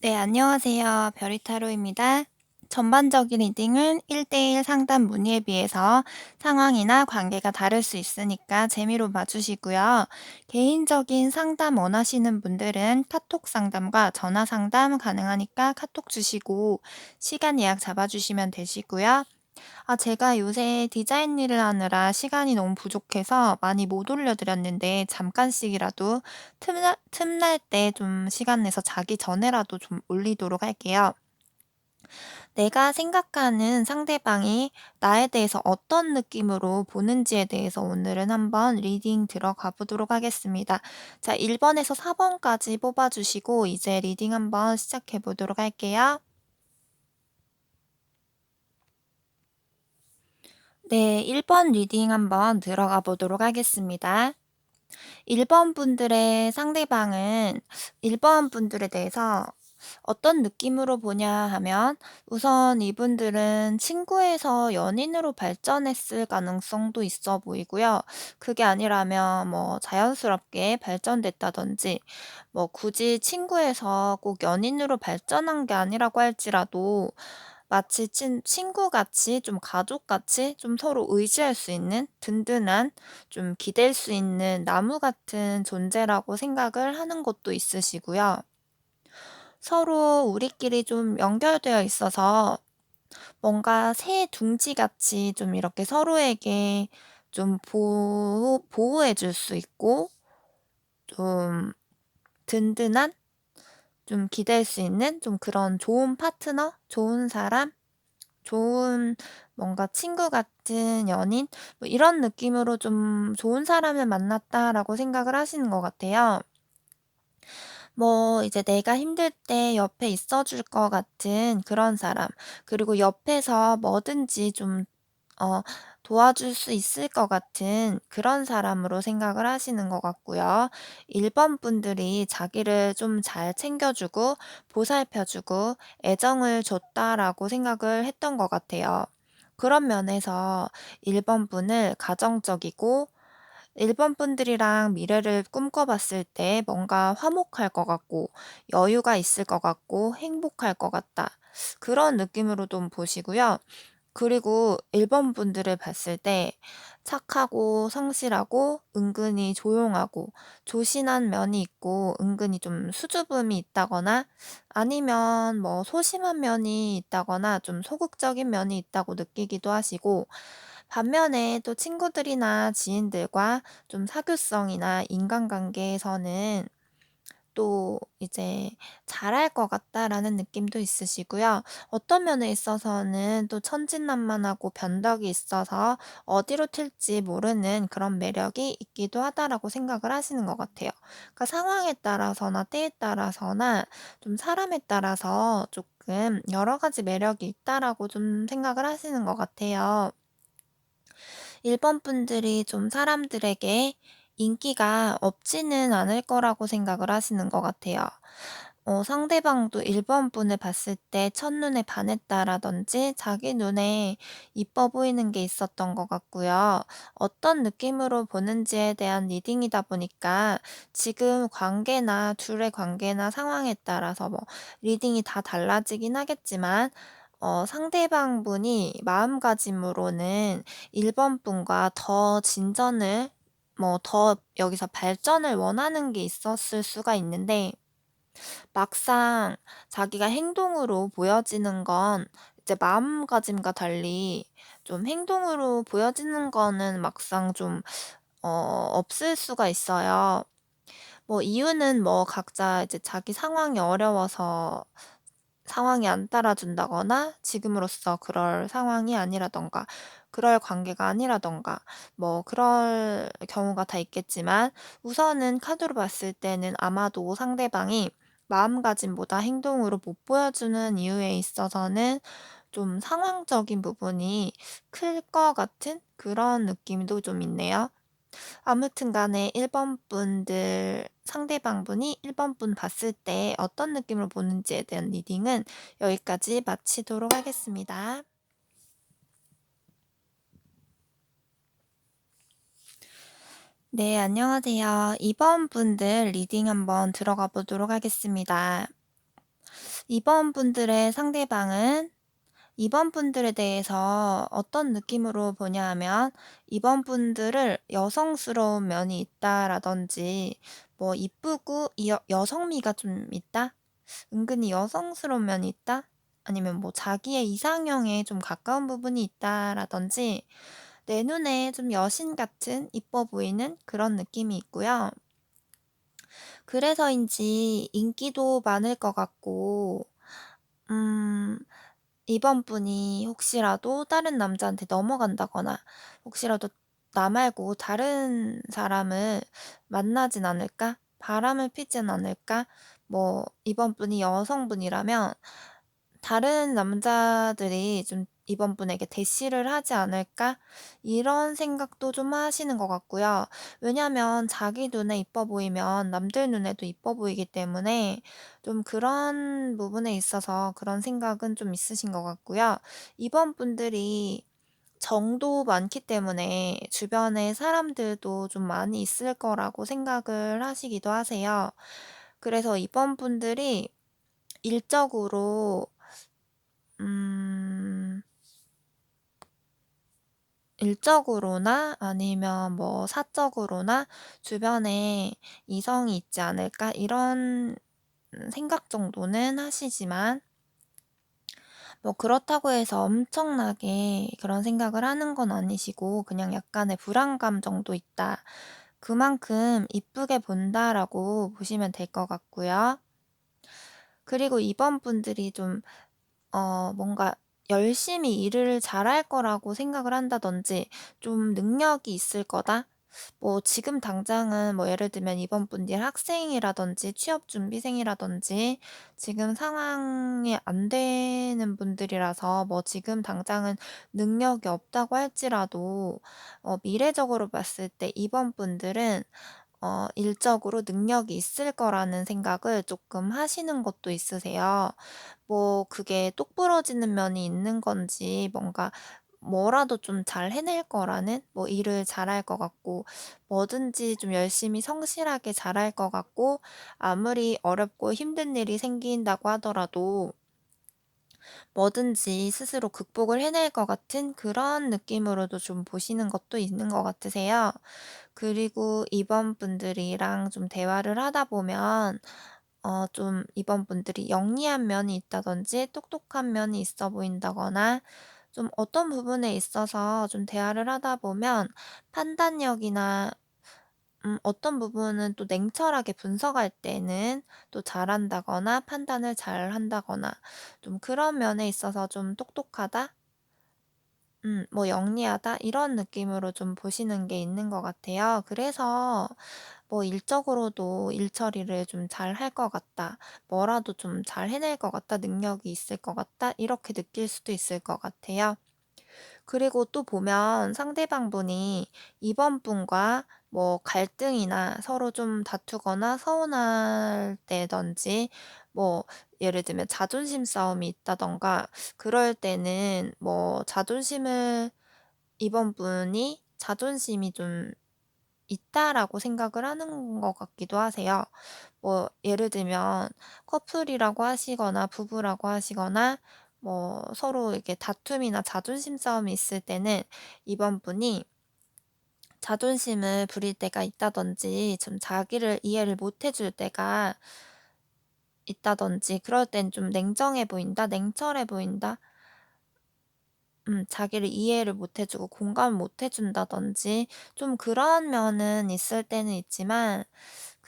네, 안녕하세요. 별이타로입니다. 전반적인 리딩은 1대1 상담 문의에 비해서 상황이나 관계가 다를 수 있으니까 재미로 봐주시고요. 개인적인 상담 원하시는 분들은 카톡 상담과 전화 상담 가능하니까 카톡 주시고 시간 예약 잡아주시면 되시고요. 아, 제가 요새 디자인 일을 하느라 시간이 너무 부족해서 많이 못 올려드렸는데 잠깐씩이라도 틈날, 틈날 때 좀 시간 내서 자기 전에라도 좀 올리도록 할게요. 내가 생각하는 상대방이 나에 대해서 어떤 느낌으로 보는지에 대해서 오늘은 한번 리딩 들어가 보도록 하겠습니다. 자, 1번에서 4번까지 뽑아주시고 이제 리딩 한번 시작해 보도록 할게요. 네, 1번 리딩 한번 들어가 보도록 하겠습니다. 1번 분들의 상대방은 1번 분들에 대해서 어떤 느낌으로 보냐 하면 우선 이분들은 친구에서 연인으로 발전했을 가능성도 있어 보이고요. 그게 아니라면 뭐 자연스럽게 발전됐다든지 뭐 굳이 친구에서 꼭 연인으로 발전한 게 아니라고 할지라도 마치 친 친구같이 좀 가족같이 좀 서로 의지할 수 있는 든든한 좀 기댈 수 있는 나무 같은 존재라고 생각을 하는 것도 있으시고요. 서로 우리끼리 좀 연결되어 있어서 뭔가 새 둥지같이 좀 이렇게 서로에게 좀 보호 보호해 줄 수 있고 좀 든든한 좀 기댈 수 있는 좀 그런 좋은 파트너, 좋은 사람, 좋은 뭔가 친구 같은 연인 뭐 이런 느낌으로 좀 '좋은 사람을 만났다.'라고 생각을 하시는 것 같아요. 뭐 이제 내가 힘들 때 옆에 있어 줄 것 같은 그런 사람 그리고 옆에서 뭐든지 좀 어 도와줄 수 있을 것 같은 그런 사람으로 생각을 하시는 것 같고요. 1번 분들이 자기를 좀 잘 챙겨 주고 보살펴 주고 애정을 줬다라고 생각을 했던 것 같아요. 그런 면에서 1번 분을 가정적이고 일본 분들이랑 미래를 꿈꿔봤을 때 뭔가 화목할 것 같고 여유가 있을 것 같고 행복할 것 같다. 그런 느낌으로 좀 보시고요. 그리고 일본 분들을 봤을 때 착하고 성실하고 은근히 조용하고 조신한 면이 있고 은근히 좀 수줍음이 있다거나 아니면 뭐 소심한 면이 있다거나 좀 소극적인 면이 있다고 느끼기도 하시고 반면에 또 친구들이나 지인들과 좀 사교성이나 인간관계에서는 또 이제 '잘할 것 같다.'라는 느낌도 있으시고요. 어떤 면에 있어서는 또 천진난만하고 변덕이 있어서 어디로 튈지 모르는 그런 매력이 있기도 하다라고 생각을 하시는 것 같아요. 그러니까 상황에 따라서나 때에 따라서나 좀 사람에 따라서 조금 여러 가지 매력이 있다라고 좀 생각을 하시는 것 같아요. 일본 분들이 좀 사람들에게 인기가 없지는 않을 거라고 생각을 하시는 것 같아요. 어, 상대방도 일본 분을 봤을 때 첫눈에 반했다라든지 자기 눈에 이뻐 보이는 게 있었던 것 같고요. 어떤 느낌으로 보는지에 대한 리딩이다 보니까 지금 관계나 둘의 관계나 상황에 따라서 뭐 리딩이 다 달라지긴 하겠지만 어 상대방 분이 마음가짐으로는 1번 분과 더 진전을 뭐 더 여기서 발전을 원하는 게 있었을 수가 있는데 막상 자기가 행동으로 보여지는 건 이제 마음가짐과 달리 좀 행동으로 보여지는 거는 막상 좀 어 없을 수가 있어요. 뭐 이유는 뭐 각자 이제 자기 상황이 어려워서 상황이 안 따라준다거나 지금으로서 그럴 상황이 아니라든가 그럴 관계가 아니라든가 뭐 그럴 경우가 다 있겠지만 우선은 카드로 봤을 때는 아마도 상대방이 마음가짐보다 행동으로 못 보여주는 이유에 있어서는 좀 상황적인 부분이 클 것 같은 그런 느낌도 좀 있네요. 아무튼 간에 1 번 분들 상대방 분이 1 번 분 봤을 때 어떤 느낌으로 보는지에 대한 리딩은 여기까지 마치도록 하겠습니다. 네, 안녕하세요. 2번 분들 리딩 한번 들어가 보도록 하겠습니다. 2번 분들의 상대방은 2번 분들에 대해서 어떤 느낌으로 보냐 하면 2번 분들을 여성스러운 면이 있다라든지 뭐 이쁘고 여, 여성미가 좀 있다? 은근히 여성스러운 면이 있다? 아니면 뭐 자기의 이상형에 좀 가까운 부분이 있다라든지 내 눈에 좀 여신 같은 이뻐 보이는 그런 느낌이 있고요. 그래서인지 인기도 많을 것 같고, 음, 이번 분이 혹시라도 다른 남자한테 넘어간다거나, 혹시라도 나 말고 다른 사람을 만나진 않을까? 바람을 피진 않을까? 뭐, 이번 분이 여성분이라면, 다른 남자들이 좀 이번 분에게 대시를 하지 않을까? 이런 생각도 좀 하시는 것 같고요. 왜냐면 자기 눈에 이뻐 보이면 남들 눈에도 이뻐 보이기 때문에 좀 그런 부분에 있어서 그런 생각은 좀 있으신 것 같고요. 이번 분들이 정도 많기 때문에 주변에 사람들도 좀 많이 있을 거라고 생각을 하시기도 하세요. 그래서 이번 분들이 일적으로 음, 일적으로나 아니면 뭐 사적으로나 주변에 이성이 있지 않을까 이런 생각 정도는 하시지만 뭐 그렇다고 해서 엄청나게 그런 생각을 하는 건 아니시고 그냥 약간의 불안감 정도 있다. 그만큼 이쁘게 본다라고 보시면 될 것 같고요. 그리고 이번 분들이 좀 어 뭔가 열심히 일을 잘할 거라고 생각을 한다든지 좀 능력이 있을 거다. 뭐 지금 당장은 뭐 예를 들면 이번 분들이 학생이라든지 취업 준비생이라든지 지금 상황이 안 되는 분들이라서 뭐 지금 당장은 능력이 없다고 할지라도 어 미래적으로 봤을 때 이번 분들은 어 일적으로 능력이 있을 거라는 생각을 조금 하시는 것도 있으세요. 뭐 그게 똑부러지는 면이 있는 건지 뭔가 뭐라도 좀 잘 해낼 거라는 뭐 일을 잘할 것 같고 뭐든지 좀 열심히 성실하게 잘할 것 같고 아무리 어렵고 힘든 일이 생긴다고 하더라도 뭐든지 스스로 극복을 해낼 것 같은 그런 느낌으로도 좀 보시는 것도 있는 것 같으세요. 그리고 이번 분들이랑 좀 대화를 하다 보면 어 좀 이번 분들이 영리한 면이 있다든지 똑똑한 면이 있어 보인다거나 좀 어떤 부분에 있어서 좀 대화를 하다 보면 판단력이나 음 어떤 부분은 또 냉철하게 분석할 때는 또 잘한다거나 판단을 잘한다거나 좀 그런 면에 있어서 좀 똑똑하다? 음 뭐 영리하다? 이런 느낌으로 좀 보시는 게 있는 것 같아요. 그래서 뭐 일적으로도 일 처리를 좀 잘할 것 같다. 뭐라도 좀 잘 해낼 것 같다. 능력이 있을 것 같다. 이렇게 느낄 수도 있을 것 같아요. 그리고 또 보면 상대방 분이 이번 분과 뭐 갈등이나 서로 좀 다투거나 서운할 때든지 뭐 예를 들면 자존심 싸움이 있다던가 그럴 때는 뭐 자존심을 이번 분이 자존심이 좀 있다라고 생각을 하는 것 같기도 하세요. 뭐 예를 들면 커플이라고 하시거나 부부라고 하시거나 뭐 서로 이렇게 다툼이나 자존심 싸움이 있을 때는 이번 분이 자존심을 부릴 때가 있다든지 좀 자기를 이해를 못 해줄 때가 있다든지 그럴 땐 좀 냉정해 보인다, 냉철해 보인다. 음 자기를 이해를 못 해 주고 공감을 못 해 준다든지 좀 그런 면은 있을 때는 있지만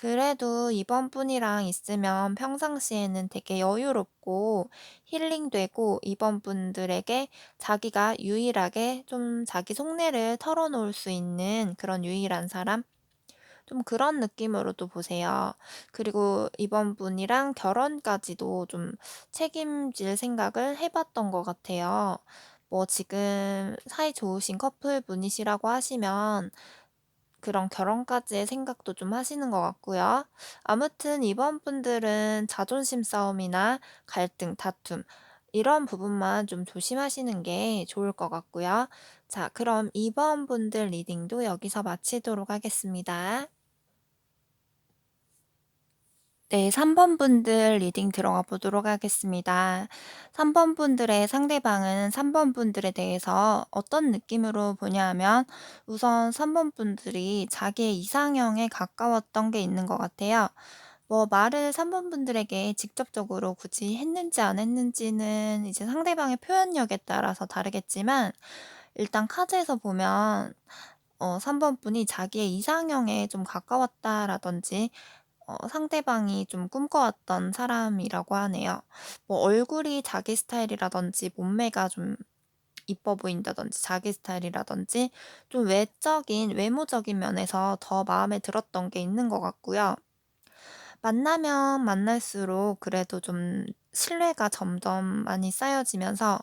그래도 이번 분이랑 있으면 평상시에는 되게 여유롭고 힐링되고 이번 분들에게 자기가 유일하게 좀 자기 속내를 털어놓을 수 있는 그런 유일한 사람? 좀 그런 느낌으로도 보세요. 그리고 이번 분이랑 결혼까지도 좀 책임질 생각을 해 봤던 것 같아요. 뭐 지금 사이 좋으신 커플 분이시라고 하시면 그런 결혼까지의 생각도 좀 하시는 것 같고요. 아무튼 이번 분들은 자존심 싸움이나 갈등, 다툼 이런 부분만 좀 조심하시는 게 좋을 것 같고요. 자, 그럼 이번 분들 리딩도 여기서 마치도록 하겠습니다. 네, 3 번 분들 리딩 들어가 보도록 하겠습니다. 3 번 분들의 상대방은 3 번 분들에 대해서 어떤 느낌으로 보냐 하면 우선 3 번 분들이 자기의 이상형에 가까웠던 게 있는 것 같아요. 뭐 말을 3 번 분들에게 직접적으로 굳이 했는지 안 했는지는 이제 상대방의 표현력에 따라서 다르겠지만 일단 카드에서 보면 어 3 번 분이 자기의 이상형에 좀 가까웠다라든지 어 상대방이 좀 꿈꿔왔던 사람이라고 하네요. 뭐 얼굴이 자기 스타일이라든지 몸매가 좀 이뻐 보인다든지 자기 스타일이라든지 좀 외적인 외모적인 면에서 더 마음에 들었던 게 있는 것 같고요. 만나면 만날수록 그래도 좀 신뢰가 점점 많이 쌓여지면서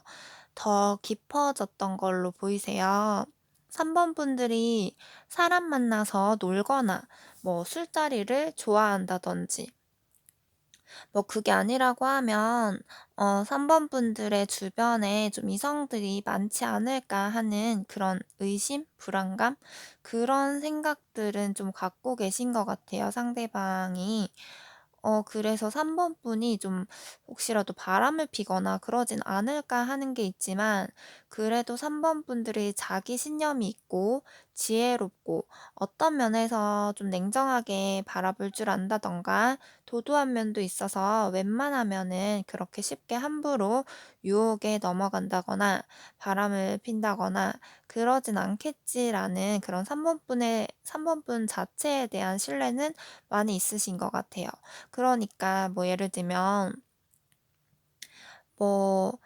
더 깊어졌던 걸로 보이세요. 3번 분들이 사람 만나서 놀거나 뭐 술자리를 좋아한다든지 뭐 그게 아니라고 하면 어 3번 분들의 주변에 좀 이성들이 많지 않을까 하는 그런 의심, 불안감 그런 생각들은 좀 갖고 계신 것 같아요, 상대방이. 어 그래서 3 번 분이 좀 혹시라도 바람을 피거나 그러진 않을까 하는 게 있지만 그래도 3 번 분들이 자기 신념이 있고 지혜롭고 어떤 면에서 좀 냉정하게 바라볼 줄 안다든가 도도한 면도 있어서 웬만하면은 그렇게 쉽게 함부로 유혹에 넘어간다거나 바람을 핀다거나 그러진 않겠지라는 그런 3 번분의 3 번분 자체에 대한 신뢰는 많이 있으신 것 같아요. 그러니까 뭐 예를 들면 뭐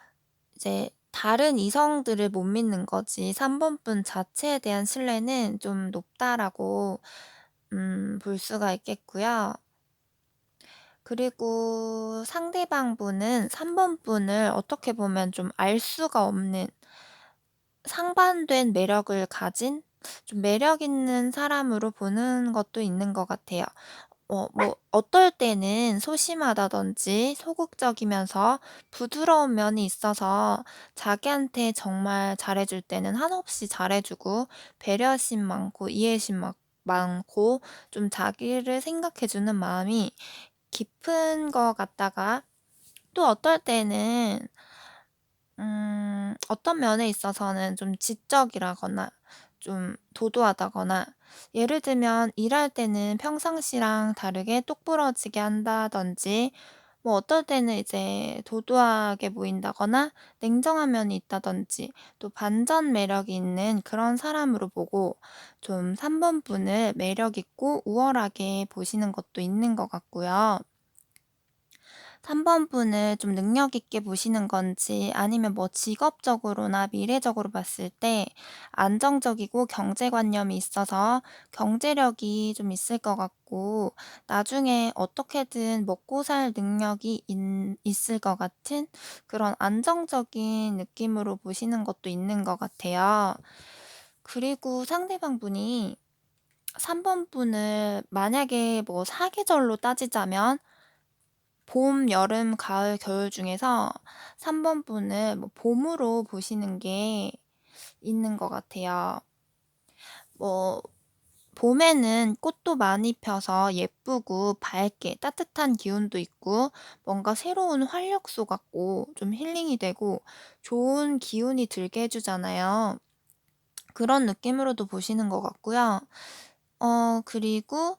이제 다른 이성들을 못 믿는 거지 3 번분 자체에 대한 신뢰는 좀 높다라고 음 볼 수가 있겠고요. 그리고 상대방 분은 3 번 분을 어떻게 보면 좀 알 수가 없는 상반된 매력을 가진 좀 매력 있는 사람으로 보는 것도 있는 것 같아요. 어 뭐 어떨 때는 소심하다든지 소극적이면서 부드러운 면이 있어서 자기한테 정말 잘해 줄 때는 한없이 잘해 주고 배려심 많고 이해심 막 많고 좀 자기를 생각해 주는 마음이 깊은 것 같다가 또 어떨 때는 음 어떤 면에 있어서는 좀 지적이라거나 좀 도도하다거나 예를 들면 일할 때는 평상시랑 다르게 똑부러지게 한다든지 뭐 어떨 때는 이제 도도하게 보인다거나 냉정한 면이 있다든지 또 반전 매력이 있는 그런 사람으로 보고 좀 3 번 분을 매력 있고 우월하게 보시는 것도 있는 것 같고요. 3번 분을 좀 능력 있게 보시는 건지 아니면 뭐 직업적으로나 미래적으로 봤을 때 안정적이고 경제관념이 있어서 경제력이 좀 있을 것 같고 나중에 어떻게든 먹고 살 능력이 있 있을 것 같은 그런 안정적인 느낌으로 보시는 것도 있는 것 같아요. 그리고 상대방 분이 3번 분을 만약에 뭐 사계절로 따지자면 봄, 여름, 가을, 겨울 중에서 3 번 분을 뭐 봄으로 보시는 게 있는 것 같아요. 뭐 봄에는 꽃도 많이 펴서 예쁘고 밝게 따뜻한 기운도 있고 뭔가 새로운 활력소 같고 좀 힐링이 되고 좋은 기운이 들게 해 주잖아요. 그런 느낌으로도 보시는 것 같고요. 어 그리고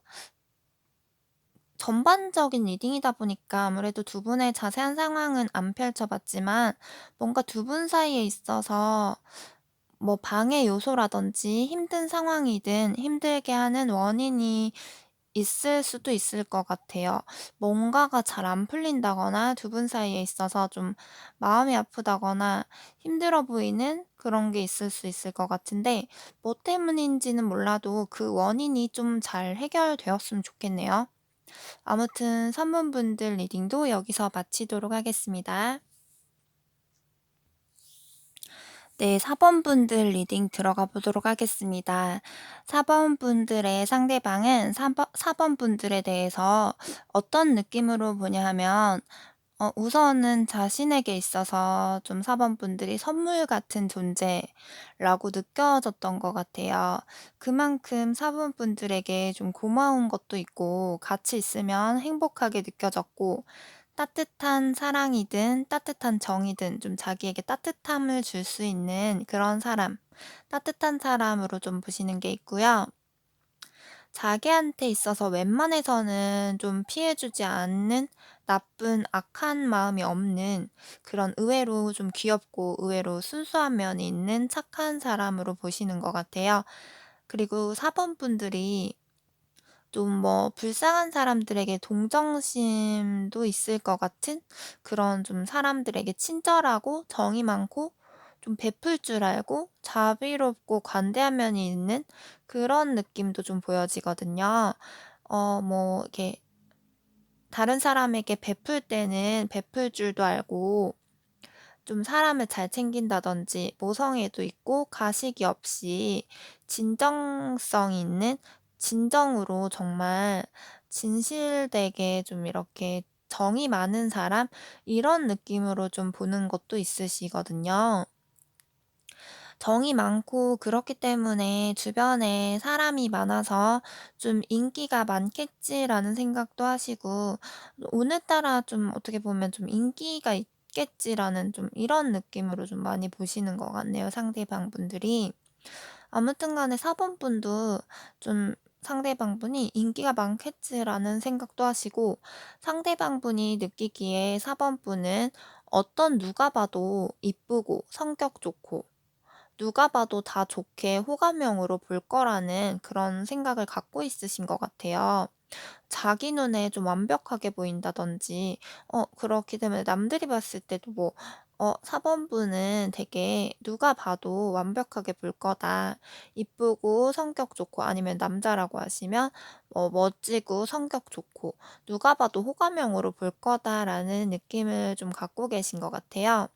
전반적인 리딩이다 보니까 아무래도 두 분의 자세한 상황은 안 펼쳐 봤지만 뭔가 두분 사이에 있어서 뭐 방해 요소라든지 힘든 상황이든 힘들게 하는 원인이 있을 수도 있을 것 같아요. 뭔가가 잘 안 풀린다거나 두분 사이에 있어서 좀 마음이 아프다거나 힘들어 보이는 그런 게 있을 수 있을 것 같은데 뭐 때문인지는 몰라도 그 원인이 좀 잘 해결되었으면 좋겠네요. 아무튼 선문분들 리딩도 여기서 마치도록 하겠습니다. 네, 4번 분들 리딩 들어가 보도록 하겠습니다. 4번 분들의 상대방은 4번, 4번 분들에 대해서 어떤 느낌으로 보냐 하면, 어 우선은 자신에게 있어서 좀 사번분들이 선물 같은 존재라고 느껴졌던 것 같아요. 그만큼 사번분들에게 좀 고마운 것도 있고 같이 있으면 행복하게 느껴졌고 따뜻한 사랑이든 따뜻한 정이든 좀 자기에게 따뜻함을 줄 수 있는 그런 사람, 따뜻한 사람으로 좀 보시는 게 있고요. 자기한테 있어서 웬만해서는 좀 피해 주지 않는 나쁜 악한 마음이 없는 그런 의외로 좀 귀엽고 의외로 순수한 면이 있는 착한 사람으로 보시는 것 같아요. 그리고 4 번 분들이 좀 뭐 불쌍한 사람들에게 동정심도 있을 것 같은 그런 좀 사람들에게 친절하고 정이 많고 좀 베풀 줄 알고 자비롭고 관대한 면이 있는 그런 느낌도 좀 보여지거든요. 어 뭐 이렇게 다른 사람에게 베풀 때는 베풀 줄도 알고 좀 사람을 잘 챙긴다든지 모성애도 있고 가식이 없이 진정성 있는 진정으로 정말 진실되게 좀 이렇게 정이 많은 사람 이런 느낌으로 좀 보는 것도 있으시거든요. 정이 많고 그렇기 때문에 '주변에 사람이 많아서 좀 인기가 많겠지.'라는 생각도 하시고 오늘따라 좀 어떻게 보면 좀 '인기가 있겠지.'라는 좀 이런 느낌으로 좀 많이 보시는 것 같네요, 상대방 분들이. 아무튼 간에 4 번 분도 좀 상대방 분이 '인기가 많겠지.'라는 생각도 하시고 상대방 분이 느끼기에 4 번 분은 어떤 누가 봐도 이쁘고 성격 좋고 누가 봐도 다 좋게 호감형으로 볼 거라는 그런 생각을 갖고 있으신 것 같아요. 자기 눈에 좀 완벽하게 보인다든지 어 그렇게 되면 남들이 봤을 때도 뭐 어 4번 분은 되게 누가 봐도 완벽하게 볼 거다. 이쁘고 성격 좋고 아니면 남자라고 하시면 어 멋지고 성격 좋고 누가 봐도 호감형으로 볼 거다라는 느낌을 좀 갖고 계신 것 같아요.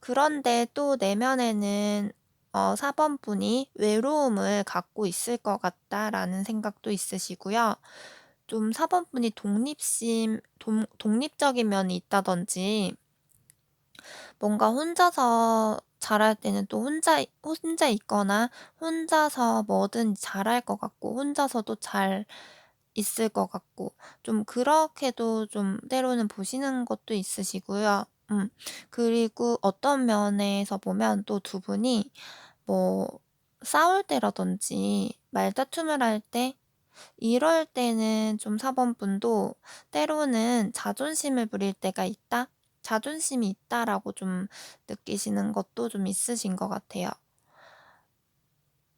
그런데 또 내면에는 어 4 번 분이 '외로움을 갖고 있을 것 같다.'라는 생각도 있으시고요. 좀 4 번 분이 독립심 동 독립적인 면이 있다든지 뭔가 혼자서 잘할 때는 또 혼자 혼자 있거나 혼자서 뭐든 잘할 것 같고 혼자서도 잘 있을 것 같고 좀 그렇게도 좀 때로는 보시는 것도 있으시고요. 음. 그리고 어떤 면에서 보면 또두 분이 뭐 싸울 때라든지 말다툼을 할 때 이럴 때는 좀 4 번 분도 때로는 '자존심을 부릴 때가 있다. 자존심이 있다.'라고 좀 느끼시는 것도 좀 있으신 것 같아요.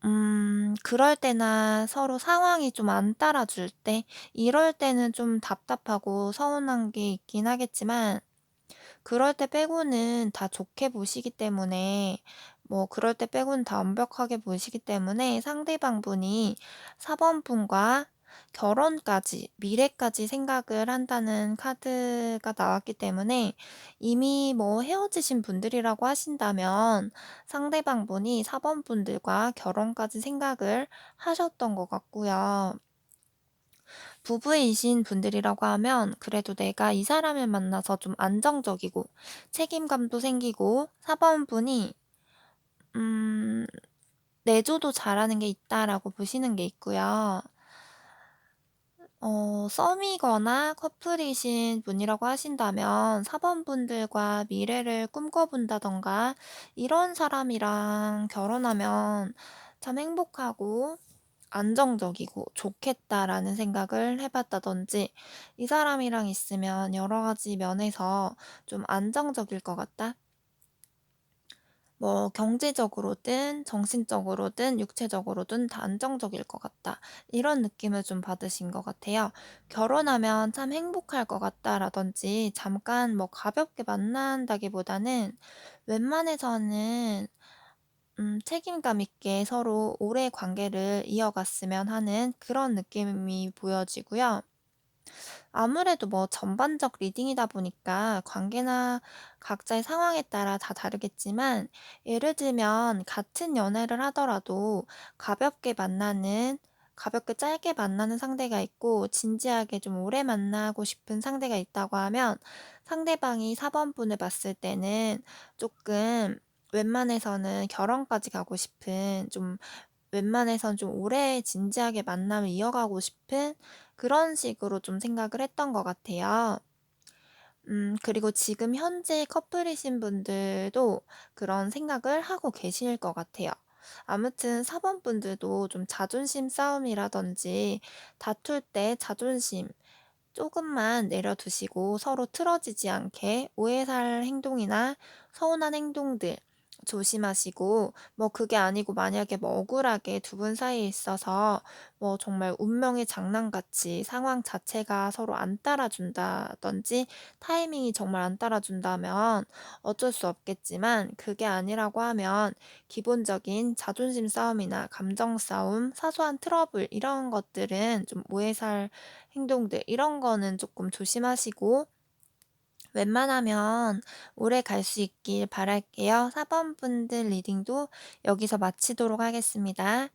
음 그럴 때나 서로 상황이 좀 안 따라줄 때 이럴 때는 좀 답답하고 서운한 게 있긴 하겠지만 그럴 때 빼고는 다 좋게 보시기 때문에 뭐 그럴 때 빼고는 다 완벽하게 보시기 때문에 상대방분이 4 번 분과 결혼까지 미래까지 생각을 한다는 카드가 나왔기 때문에 이미 뭐 헤어지신 분들이라고 하신다면 상대방분이 4 번 분들과 결혼까지 생각을 하셨던 것 같고요. 부부이신 분들이라고 하면 그래도 내가 이 사람을 만나서 좀 안정적이고 책임감도 생기고 4 번분이 음 '내조도 잘하는 게 있다.'라고 보시는 게 있고요. 어 썸이거나 커플이신 분이라고 하신다면 4 번분들과 미래를 꿈꿔 본다든가 이런 사람이랑 결혼하면 참 행복하고 안정적이고 좋겠다라는 생각을 해 봤다든지 이 사람이랑 있으면 여러 가지 면에서 좀 안정적일 것 같다. 뭐 경제적으로든 정신적으로든 육체적으로든 다 안정적일 것 같다. 이런 느낌을 좀 받으신 것 같아요. 결혼하면 참 행복할 것 같다라든지 잠깐 뭐 가볍게 만난다기보다는 웬만해서는 음 책임감 있게 서로 오래 관계를 이어갔으면 하는 그런 느낌이 보여지고요. 아무래도 뭐 전반적 리딩이다 보니까 관계나 각자의 상황에 따라 다 다르겠지만 예를 들면 같은 연애를 하더라도 가볍게 만나는 가볍게 짧게 만나는 상대가 있고 진지하게 좀 오래 만나고 싶은 상대가 있다고 하면 상대방이 4번 분을 봤을 때는 조금 웬만해서는 결혼까지 가고 싶은 좀 웬만해선 좀 오래 진지하게 만남을 이어가고 싶은 그런 식으로 좀 생각을 했던 것 같아요. 음 그리고 지금 현재 커플이신 분들도 그런 생각을 하고 계실 것 같아요. 아무튼 4번 분들도 좀 자존심 싸움이라든지 다툴 때 자존심 조금만 내려두시고 서로 틀어지지 않게 오해 살 행동이나 서운한 행동들 조심하시고 뭐 그게 아니고 만약에 뭐 억울하게 두 분 사이에 있어서 뭐 정말 운명의 장난같이 상황 자체가 서로 안 따라준다든지 타이밍이 정말 안 따라준다면 어쩔 수 없겠지만 그게 아니라고 하면 기본적인 자존심 싸움이나 감정 싸움, 사소한 트러블 이런 것들은 좀 오해 살 행동들 이런 거는 조금 조심하시고 웬만하면 오래 갈 수 있길 바랄게요. 4번 분들 리딩도 여기서 마치도록 하겠습니다.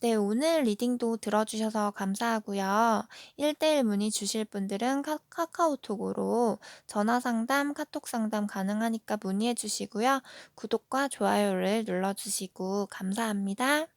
네, 오늘 리딩도 들어주셔서 감사하고요. 1대1 문의 주실 분들은 카, 카카오톡으로 전화 상담, 카톡 상담 가능하니까 문의해 주시고요. 구독과 좋아요를 눌러 주시고 감사합니다.